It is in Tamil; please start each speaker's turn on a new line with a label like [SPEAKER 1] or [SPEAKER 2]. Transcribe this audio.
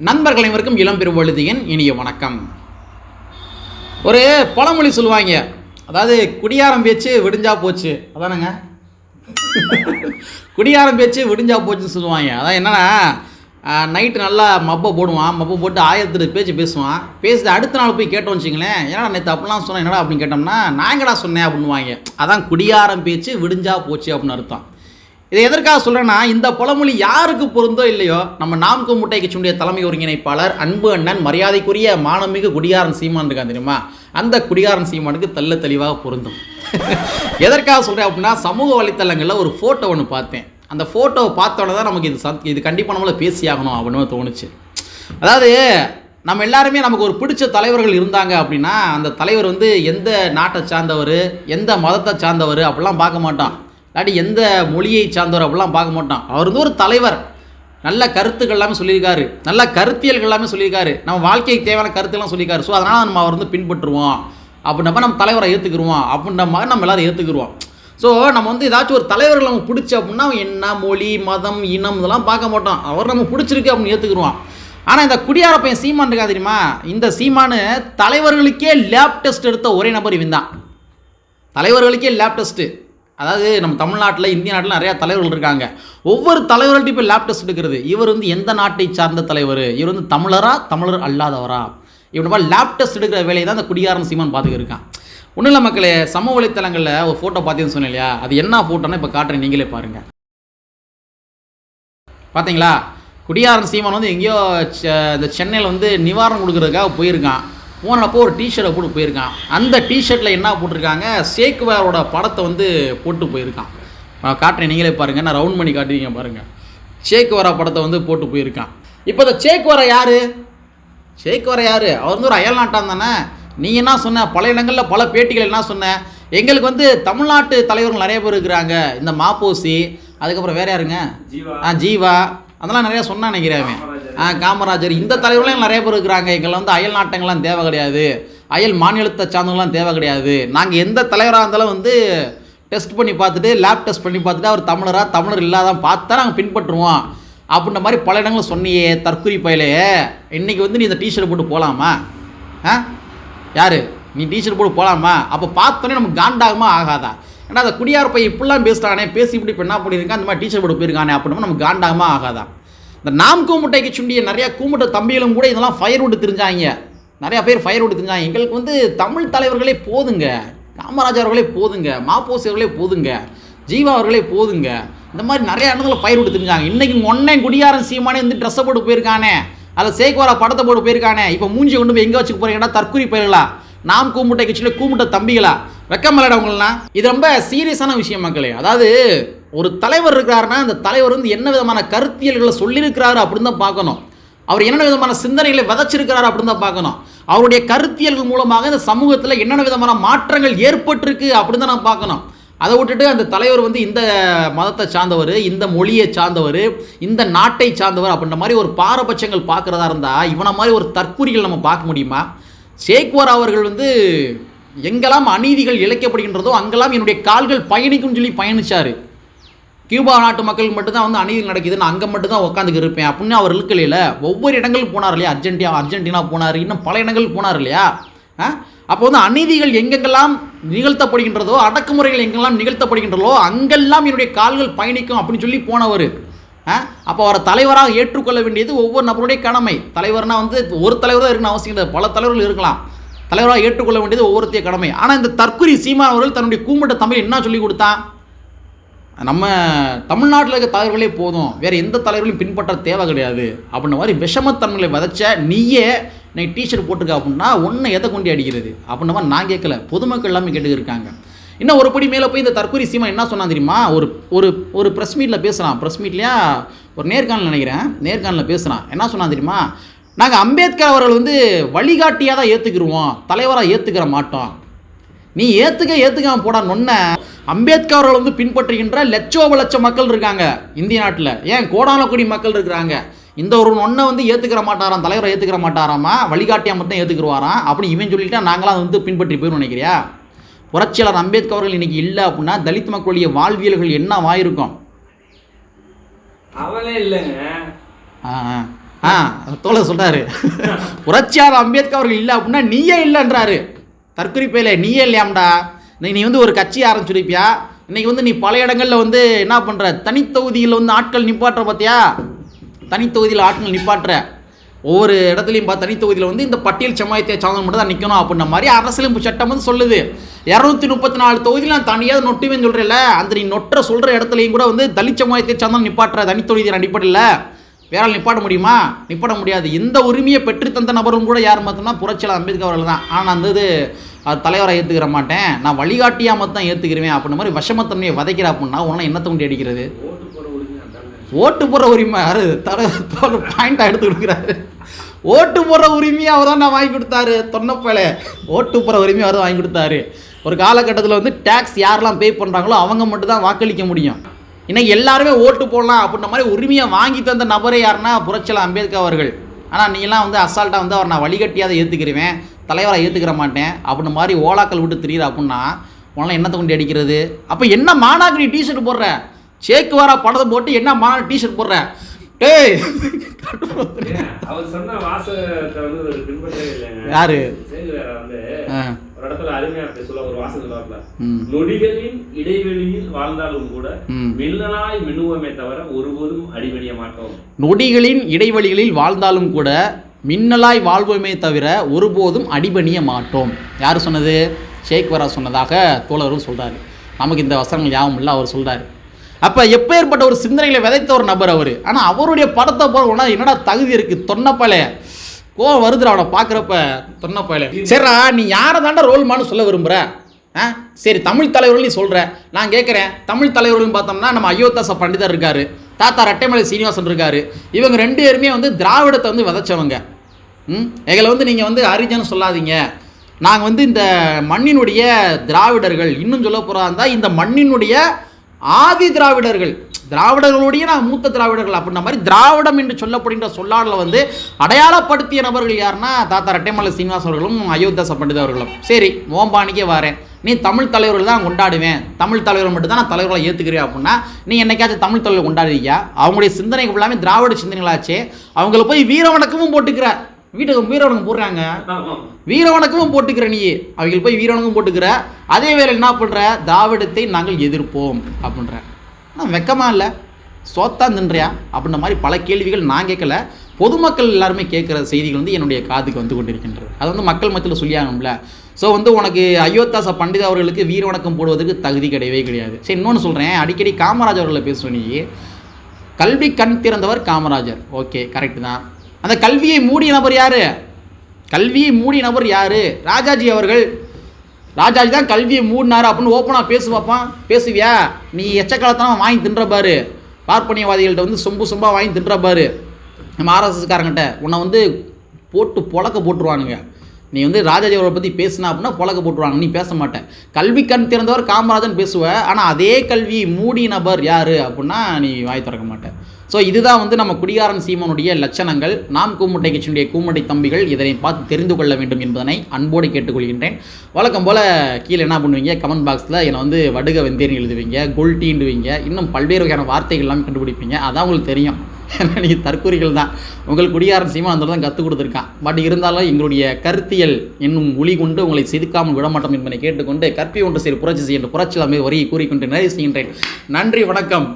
[SPEAKER 1] நண்பர்கள் அனைவருக்கும் இளம் பெருவழுதியின் இனிய வணக்கம். ஒரு பழமொழி சொல்லுவாங்க. அதாவது குடியாரம் பேச்சு விடிஞ்சா போச்சு. அதானங்க? குடியாரம் பேச்சு விடிஞ்சா போச்சுன்னு சொல்லுவாங்க. அதான் என்னன்னா நைட்டு நல்லா மப்பை போடுவான். மப்பை போட்டு ஆயிரத்து பேச்சு பேசுவான். பேசிட்டு அடுத்த நாள் போய் கேட்டோம் வச்சுங்களேன் ஏன்னா நேற்று அப்படிலாம் சொன்னேன். என்னடா அப்படின்னு கேட்டோம்னா நான் சொன்னேன் அப்படின்வாங்க அதான் குடியாரம் பேச்சு விடிஞ்சா போச்சு அப்படின்னு அர்த்தம். இதை எதற்காக சொல்கிறேன்னா இந்த பழமொழி யாருக்கு பொருந்தோ இல்லையோ நம்ம நாம்கு முட்டை கட்சியுடைய தலைமை ஒருங்கிணைப்பாளர் அன்பு அண்ணன் மரியாதைக்குரிய மானமிகு குடியாரன் சீமான் இருக்கான் தெரியுமா? அந்த குடியாரன் சீமானுக்கு தெல்ல தெளிவாக பொருந்தும். எதற்காக சொல்கிறேன் அப்படின்னா சமூக வலைத்தளங்களில் ஒரு ஃபோட்டோ ஒன்று பார்த்தேன். அந்த ஃபோட்டோவை பார்த்தோன்னே தான் நமக்கு இது சத் இது கண்டிப்பாக நம்மள பேசியாகணும் அப்படின்னு தோணுச்சு. அதாவது நம்ம எல்லாருமே நமக்கு ஒரு பிடிச்ச தலைவர்கள் இருந்தாங்க அப்படின்னா அந்த தலைவர் வந்து எந்த நாட்டை சார்ந்தவர் எந்த மதத்தை சார்ந்தவர் அப்படிலாம் பார்க்க மாட்டான். இல்லாட்டி எந்த மொழியை சார்ந்தவர் அப்படிலாம் பார்க்க மாட்டான். அவர் வந்து ஒரு தலைவர். நல்ல கருத்துக்கள் எல்லாமே சொல்லியிருக்காரு. நல்ல கருத்தியல்கள் எல்லாமே சொல்லியிருக்காரு. நம்ம வாழ்க்கைக்கு தேவையான கருத்துலாம் சொல்லியிருக்காரு. ஸோ அதனால் நம்ம அவர் வந்து பின்பற்றுவோம். அப்படின்னப்ப நம்ம தலைவரை ஏற்றுக்குருவோம் அப்படின்ற மாதிரி நம்ம எல்லாரும் ஏற்றுக்குருவோம் ஸோ நம்ம வந்து ஏதாச்சும் ஒரு தலைவர்கள் நமக்கு பிடிச்சி அப்படின்னா அவன் என்ன மொழி மதம் இனம் இதெல்லாம் பார்க்க மாட்டோம். அவர் நம்ம பிடிச்சிருக்கு அப்படின்னு ஏற்றுக்குருவான் ஆனால் இந்த குடியார பையன் சீமான் இருக்கா தெரியுமா? இந்த சீமானு தலைவர்களுக்கே லேப் டெஸ்ட் எடுத்த ஒரே நபர் இவன் தான் தலைவர்களுக்கே லேப் டெஸ்ட்டு அதாவது நம்ம தமிழ்நாட்டில் இந்திய நாட்டில் நிறையா தலைவர்கள் இருக்காங்க. ஒவ்வொரு தலைவர்கள்ட்டையும் இப்போ லேப் டெஸ்ட் எடுக்கிறது. இவர் வந்து எந்த நாட்டை சார்ந்த தலைவர்? இவர் வந்து தமிழரா தமிழர் அல்லாதவரா? இவனப்பா மாதிரி லேப் டெஸ்ட் எடுக்கிற வேலையை தான் அந்த குடியாரன் சீமான் பார்த்துக்கிருக்கான் ஒன்றும் இல்லை மக்களே சமூக வலைத்தளங்களில் ஒரு ஃபோட்டோ பார்த்தீங்கன்னு சொன்னேன் இல்லையா? அது என்ன ஃபோட்டோன்னா இப்போ காட்டுறேன் நீங்களே பாருங்கள் பார்த்தீங்களா குடியாரன் சீமான் வந்து எங்கேயோ செ- இந்த சென்னையில் வந்து நிவாரணம் கொடுக்குறதுக்காக போயிருக்கான். போனப்போ ஒரு டிஷர்ட்டை போட்டு போயிருக்கான். அந்த டிஷர்ட்டில் என்ன போட்டிருக்காங்க? சேக்குவாரோட படத்தை வந்து போட்டு போயிருக்கான். காட்டுறேன் நீங்களே பாருங்கள் நான் ரவுண்ட் பண்ணி காட்டுவீங்க பாருங்கள் சேக்குவாரா படத்தை வந்து போட்டு போயிருக்கான். இப்போ இந்த சேக்குவாரா யார்? சேக்குவாரா யார்? அவர் வந்து ஒரு அயல் நாட்டான் தானே. நீ என்ன சொன்ன? பல இடங்களில் பல பேட்டிகள் என்ன சொன்ன? எங்களுக்கு வந்து தமிழ்நாட்டு தலைவர்கள் நிறைய பேர் இருக்கிறாங்க. இந்த மாப்போசி அதுக்கப்புறம் வேற யாருங்க?
[SPEAKER 2] ஜீவா.
[SPEAKER 1] ஆ ஜீவா. அதெல்லாம் நிறைய சொன்னா நினைக்கிறேன் காமராஜர் இந்த தலைவர்களையும் நிறைய பேர் இருக்கிறாங்க. எங்களை வந்து அயல் நாட்டங்கள்லாம் தேவை கிடையாது. அயல் மாநிலத்தை சார்ந்தவங்களாம் தேவை கிடையாது. நாங்கள் எந்த தலைவராக இருந்தாலும் வந்து டெஸ்ட் பண்ணி பார்த்துட்டு லேப் டெஸ்ட் பண்ணி பார்த்துட்டு அவர் தமிழராக தமிழர் இல்லாதான் பார்த்தா நாங்கள் பின்பற்றுவோம். அப்படின்ற மாதிரி பல இடங்களும் சொன்னியே தற்குறி பயிலையே. இன்றைக்கி வந்து நீ இந்த டிஷர்ட் போட்டு போகலாமா ஆ? யார்? நீ டிஷர்ட் போட்டு போகலாமா அப்போ பார்த்தோன்னே நமக்கு காண்டாகுமா ஆகாதா? ஏன்னா அந்த குடியார் பையன் இப்படிலாம் பேசுகிறானே பேசி இப்படி இப்போ என்ன பண்ணியிருக்கான்? அந்த மாதிரி டீச்சர் போட்டு போயிருக்கானே அப்படின்னா நமக்கு காண்டாகமா ஆகாதா? இந்த நாம் கூமுட்டைக்கு சுண்டிய நிறைய கூமுட்டை தம்பிகளும் கூட இதெல்லாம் ஃபயர் விட்டு தெரிஞ்சாங்க. நிறையா பேர் ஃபயர் விட்டு தெரிஞ்சாங்க. எங்களுக்கு வந்து தமிழ் தலைவர்களே போதுங்க. காமராஜர் அவர்களே போதுங்க. மாப்போசி அவர்களே போதுங்க. ஜீவா அவர்களே போதுங்க. இந்த மாதிரி நிறைய இடத்துல ஃபயர் விட்டு தெரிஞ்சாங்க. இன்றைக்கி ஒன்னே குடியாரன் சீமானே வந்து ட்ரெஸ்ஸை போட்டு போயிருக்கானே. அதில் சேக்குவாரா படத்தை போட்டு போயிருக்கானே. இப்போ மூஞ்சி கொண்டு போய் எங்கே வச்சுக்க போகிறீங்கன்னா தற்கூரி பயிர்களா? நாம் கூமுட்டை கட்சியில் கூமுட்டை தம்பிகளா? வெக்கமல்லடா உங்களெலாம் இது ரொம்ப சீரியஸான விஷயம் மக்களே. அதாவது ஒரு தலைவர் இருக்கிறாருன்னா அந்த தலைவர் வந்து என்ன விதமான கருத்தியல்களை சொல்லியிருக்கிறாரு அப்படின்னு தான் பார்க்கணும். அவர் என்னென்ன விதமான சிந்தனைகளை விதைச்சிருக்கிறாரு அப்படின்னு தான் பார்க்கணும். அவருடைய கருத்தியல்கள் மூலமாக இந்த சமூகத்தில் என்னென்ன விதமான மாற்றங்கள் ஏற்பட்டிருக்கு அப்படின்னு தான் நான் பார்க்கணும். அதை விட்டுட்டு அந்த தலைவர் வந்து இந்த மதத்தை சார்ந்தவர் இந்த மொழியை சார்ந்தவர் இந்த நாட்டை சார்ந்தவர் அப்படின்ற மாதிரி ஒரு பாரபட்சங்கள் பார்க்குறதா இருந்தால் இவனை மாதிரி ஒரு தற்கூறிகள் நம்ம பார்க்க முடியுமா? சேக்வார் அவர்கள் வந்து எங்கெல்லாம் அநீதிகள் இழைக்கப்படுகின்றதோ அங்கெல்லாம் என்னுடைய கால்கள் பயணிக்கும்னு சொல்லி பயணிச்சார். கியூபா நாட்டு மக்களுக்கு மட்டும்தான் வந்து அநீதி நடக்குது. நான் அங்கே மட்டும்தான் உட்காந்துக்கு இருப்பேன். அப்படின்னு அவர் இழுக்கலையில ஒவ்வொரு இடங்களும் போனார் இல்லையா? அர்ஜென்டினா அர்ஜென்டினா போனார். இன்னும் பல இடங்கள் போனார் இல்லையா? ஆ? அப்போ வந்து அநீதிகள் எங்கெங்கெல்லாம் நிகழ்த்தப்படுகின்றதோ அடக்குமுறைகள் எங்கெல்லாம் நிகழ்த்தப்படுகின்றதோ அங்கெல்லாம் என்னுடைய கால்கள் பயணிக்கும் அப்படின்னு சொல்லி போனவர். ஆ? அப்போ அவரை தலைவராக ஏற்றுக்கொள்ள வேண்டியது ஒவ்வொரு நபருடைய கடமை. தலைவர்னா வந்து ஒரு தலைவர் தான் இருக்கணும் அவசியம் இல்லை. பல தலைவர்கள் இருக்கலாம். தலைவராக ஏற்றுக்கொள்ள வேண்டியது ஒவ்வொருத்தைய கடமை. ஆனால் இந்த தற்குறி சீமான் அவர்கள் தன்னுடைய கூமுட்ட தமிழ் என்ன சொல்லி கொடுத்தான்? நம்ம தமிழ்நாட்டில் இருக்க தலைவர்களே போதும். வேறு எந்த தலைவர்களையும் பின்பற்ற தேவை கிடையாது. அப்படின்ற மாதிரி விஷமத்தன்மைகளை விதைச்ச நீயே நீ டிஷர்ட் போட்டிருக்க அப்படின்னா ஒன்றை எதை கொண்டு அடிக்கிறது? அப்படின்ற மாதிரி நான் கேட்கல. பொதுமக்கள் எல்லாமே கேட்டுக்கிருக்காங்க. இன்னும் ஒரு படி மேலே போய் இந்த தற்கொலை சீமா என்ன சொன்னான் தெரியுமா? ஒரு ஒரு ஒரு ப்ரெஸ் மீட்டில் பேசுகிறான் ப்ரெஸ் மீட்லையா ஒரு நேர்காணல் நினைக்கிறேன். நேர்காணலில் பேசுகிறான் என்ன சொன்னான் தெரியுமா? நாங்கள் அம்பேத்கர் அவர்கள் வந்து வழிகாட்டியாக தான் ஏற்றுக்கிருவோம் தலைவராக ஏற்றுக்கிற மாட்டோம். நீ ஏத்துக்க ஏத்துக்காம போடா நொன்ன. அம்பேத்கர் அவர்கள் வந்து பின்பற்றுகின்ற லட்சோப லட்சம் மக்கள் இருக்காங்க இந்திய நாட்டில். ஏன்? கோடான கோடி மக்கள் இருக்கிறாங்க. இந்த ஒரு நொன்னை வந்து ஏத்துக்கிற மாட்டாராம் தலைவரை ஏத்துக்கிற மாட்டாராமா? வழிகாட்டியா மட்டும் ஏத்துக்கிடுவாராம் அப்படி இவன் சொல்லிட்டா நாங்களாம் அதை வந்து பின்பற்றி போயிடும் நினைக்கிறியா? புரட்சியாளர் அம்பேத்கர் அவர்கள் இன்னைக்கு இல்லை அப்படின்னா தலித் மக்களுடைய வாழ்வியல்கள் என்ன ஆயிருக்கும்
[SPEAKER 2] அவளே இல்லைங்க.
[SPEAKER 1] ஆ ஆ. தோழர் சொல்றாரு. புரட்சியாளர் அம்பேத்கர் அவர்கள் இல்லை அப்படின்னா நீயே இல்லைன்றாரு. தற்குறிப்பையில் நீயே இல்லையாம்டா. நீ நீ வந்து ஒரு கட்சி ஆரம்பிச்சிருப்பியா? இன்றைக்கி வந்து நீ பல இடங்களில் வந்து என்ன பண்ணுற தனித்தொகுதியில் வந்து ஆட்கள் நிப்பாட்டுற பார்த்தியா தனித்தொகுதியில் ஆட்கள் நிப்பாட்டுற. ஒவ்வொரு இடத்துலையும் பார்த்து தனித்தொகுதியில் வந்து இந்த பட்டியல் சமுதாயத்தை சார்ந்தவங்க மட்டும் தான் நிற்கணும் அப்படின்ற மாதிரி அரசியலமைப்பு சட்டம் வந்து சொல்லுது. இரநூத்தி முப்பத்தி நாலு தொகுதியில் நான் தனியாக நொட்டுவேன்னு சொல்கிறேன்ல அந்த நீ நொட்டுற சொல்கிற இடத்துலையும் கூட வந்து தலித் சமுதாயத்தை சார்ந்தவங்க நிப்பாட்டுற தனித்தொகுதியின் அடிப்படையில். வேறால் நிப்பாட முடியுமா? நிப்பாட முடியாது. இந்த உரிமையை பெற்றுத்தந்த நபரும் கூட யார் பார்த்தோம்னா புரட்சியாளர் அம்பேத்கர் அவர்கள் தான் ஆனால் அந்த இது அது தலைவரை ஏற்றுக்கிற மாட்டேன். நான் வழிகாட்டியாக மட்டும் தான் ஏற்றுக்கிறேன் அப்படின்ற மாதிரி விஷமத்தன்மையை வதைக்கிற அப்படின்னா உன்னை என்ன தூண்டி அடிக்கிறது?
[SPEAKER 2] ஓட்டு போட உரிமை அதானே
[SPEAKER 1] ஓட்டு போடுற உரிமை தர பாயிண்டாக எடுத்து கொடுக்குறாரு. ஓட்டு போடுற உரிமையை அவர் தான் நான் வாங்கி கொடுத்தாரு தொன்னப்பேல. ஓட்டு போடுற உரிமையை அவர் தான் வாங்கி கொடுத்தாரு. ஒரு காலகட்டத்தில் வந்து டேக்ஸ் யாரெல்லாம் பே பண்ணுறாங்களோ அவங்க மட்டும் தான் வாக்களிக்க முடியும். இன்னைக்கு எல்லாருமே ஓட்டு போடலாம் அப்படின்ற மாதிரி உரிமையை வாங்கி தந்த நபரே யாருன்னா புரட்சியாளர் அம்பேத்கர் அவர்கள். ஆனால் நீங்களாம் வந்து அசால்ட்டாக வந்து அவர் நான் வழிகட்டியாத ஏற்றுக்கிறேன் தலைவரை ஏற்றுக்கிற மாட்டேன் அப்படின்ற மாதிரி ஓலாக்கள் விட்டு தெரியுது அப்படின்னா உனலாம் என்னத்தை கொண்டு அடிக்கிறது? அப்போ என்ன மானாக்கு நீ டிஷர்ட் போடுற? சேக்கு வாரா படத்தை போட்டு என்ன மாநாடு டிஷர்ட் போடுற? டேய்
[SPEAKER 2] அவர் சொன்ன
[SPEAKER 1] யாரு?
[SPEAKER 2] ஒரு இடத்துல அருமையா அப்படி சொல்ல ஒரு சொல்லுவாப்ல
[SPEAKER 1] ம்,
[SPEAKER 2] நொடிகளின் இடைவெளியில் வாழ்ந்தாலும் கூட
[SPEAKER 1] ம்.
[SPEAKER 2] மின்னலாய் மின்னுவமே தவிர ஒருபோதும் அடிபணிய மாட்டோம்.
[SPEAKER 1] நொடிகளின் இடைவெளிகளில் வாழ்ந்தாலும் கூட மின்னலாய் வாழ்வோமே தவிர ஒருபோதும் அடிபணிய மாட்டோம். யார் சொன்னது? ஷேக் வரா சொன்னதாக தோழர்கள் சொல்றாரு. நமக்கு இந்த வசனங்கள் ஞாபகம் இல்லை அவர் சொல்றாரு. அப்போ எப்பேற்பட்ட ஒரு சிந்தனைகளை விதைத்த ஒரு நபர் அவர். ஆனால் அவருடைய படத்தை போகிறோம்னா என்னடா தகுதி இருக்குது தொன்னப்பல கோவம் வருதுடா அவனை பார்க்குறப்ப தொன்னப்பல சரிடா நீ யாரை தாண்டா ரோல் மான்னு சொல்ல விரும்புகிற ஆ? சரி தமிழ் தலைவர்கள் நீ சொல்கிற நான் கேட்குறேன் தமிழ் தலைவர்கள்னு பார்த்தோம்னா நம்ம அயோத்தாச பண்டிதர் இருக்கார். தாத்தா ரட்டைமலை சீனிவாசன் இருக்கார். இவங்க ரெண்டு பேருமே வந்து திராவிடத்தை வந்து விதைச்சவங்க. ம்? எங்களை வந்து நீங்கள் வந்து ஹரிஜன் சொல்லாதீங்க. நாங்கள் வந்து இந்த மண்ணினுடைய திராவிடர்கள். இன்னும் சொல்ல போகிறா இருந்தால் இந்த மண்ணினுடைய ஆதி திராவிடர்கள் திராவிடர்களுடைய நான் மூத்த திராவிடர்கள் அப்படின்ற மாதிரி திராவிடம் என்று சொல்லப்படுகின்ற சொல்லாடல வந்து அடையாளப்படுத்திய நபர்கள் யாருன்னா தாத்தா ரெட்டைமலை சீனிவாஸ் அவர்களும் அயோத்தியாச பண்டித அவர்களும். சரி ஓம்பானிக்கே வரேன். நீ தமிழ் தலைவர்கள் தான் கொண்டாடுவேன். தமிழ் தலைவர் மட்டும் தான் நான் தலைவர்களை ஏற்றுக்கிறேன் அப்படின்னா நீ என்னைக்காச்சும் தமிழ் தலைவர் கொண்டாடுவீங்க அவங்களுடைய சிந்தனைகள் எல்லாமே திராவிட சிந்தனைகளாச்சே. அவங்கள போய் வீர வணக்கமும் போட்டுக்கிற வீட்டுக்கு வீரவணக்கம் போடுறாங்க.
[SPEAKER 2] ஆமா.
[SPEAKER 1] வீரவணக்கமும் போட்டுக்கிற நீ அவங்க போய் வீரவணக்கம் போட்டுக்கிற. அதே வேளை என்ன பண்ணுற திராவிடத்தை நாங்கள் எதிர்ப்போம் அப்படின்ற. நான் வெக்கமா இல்லை. சோத்தான் தின்றியா அப்படின்ற மாதிரி பல கேள்விகள் நான் கேட்கல. பொதுமக்கள் எல்லாருமே கேட்குற செய்திகள் வந்து என்னுடைய காதுக்கு வந்து கொண்டிருக்கின்றது. அது வந்து மக்கள் மத்தியில் சொல்லியாகணும்ல. ஸோ வந்து உனக்கு அயோத்தாச பண்டித அவர்களுக்கு வீர வணக்கம் போடுவதற்கு தகுதி கிடையவே கிடையாது. சரி இன்னொன்று சொல்கிறேன் அடிக்கடி காமராஜ் அவர்களை பேசுவ நீ. கல்வி கண் திறந்தவர் காமராஜர். ஓகே கரெக்ட் தான். அந்த கல்வியை மூடிய நபர் யார்? கல்வியை மூடிய நபர் யார்? ராஜாஜி அவர்கள். ராஜாஜி தான் கல்வியை மூடினார் அப்படின்னு ஓப்பனாக பேசு பார்ப்பான் பேசுவியா? நீ எச்சக்காலத்தனம் வாங்கி தின்ற பார்ப்பனியவாதிகள்கிட்ட வந்து சொம்பு சொம்பாக வாங்கி தின்ற நம்ம ஆர்எஸ்எஸ்காரங்கிட்ட உன்னை வந்து போட்டு புழக்க போட்டுருவானுங்க. நீ வந்து ராஜாஜி அவரை பற்றி பேசினா அப்படின்னா புழக்க போட்டுருவாங்க நீ பேச மாட்டேன் கல்வி கண் திறந்தவர் காமராஜன் பேசுவ. ஆனால் அதே கல்வி மூடி நபர் யார் அப்படின்னா நீ வாய் திறக்க மாட்டேன் ஸோ இதுதான் வந்து நம்ம குடிகாரன் சீமனுடைய லட்சணங்கள். நாம் கூமுட்டை கட்சியினுடைய கூமுட்டை தம்பிகள் இதனை பார்த்து தெரிந்து கொள்ள வேண்டும் என்பதனை அன்போடு கேட்டுக்கொள்கின்றேன். வழக்கம் போல் கீழே என்ன பண்ணுவீங்க? கமெண்ட் பாக்ஸில் என்னை வந்து வடுக வெந்தேர்னு எழுதுவீங்க கொல்டின்டுவீங்க இன்னும் பல்வேறு வகையான வார்த்தைகள் எல்லாம் கண்டுபிடிப்பீங்க. அதான் உங்களுக்கு தெரியும். ஏன்னா நீங்கள் தற்கூறிகள் தான். உங்கள் குடியாரன் சீமா அந்த தான் கற்றுக் கொடுத்துருக்கான். பட் இருந்தாலும் எங்களுடைய கருத்தியல் என்னும் ஒளி கொண்டு உங்களை செதுக்காமல் விடமாட்டோம் என்பதை கேட்டுக்கொண்டு கற்பி ஒன்று சரி புரட்சி செய்ய புரட்சி அமைதி வரியை கூறிக்கொண்டு நிறைவு செய்கின்றேன். நன்றி வணக்கம்.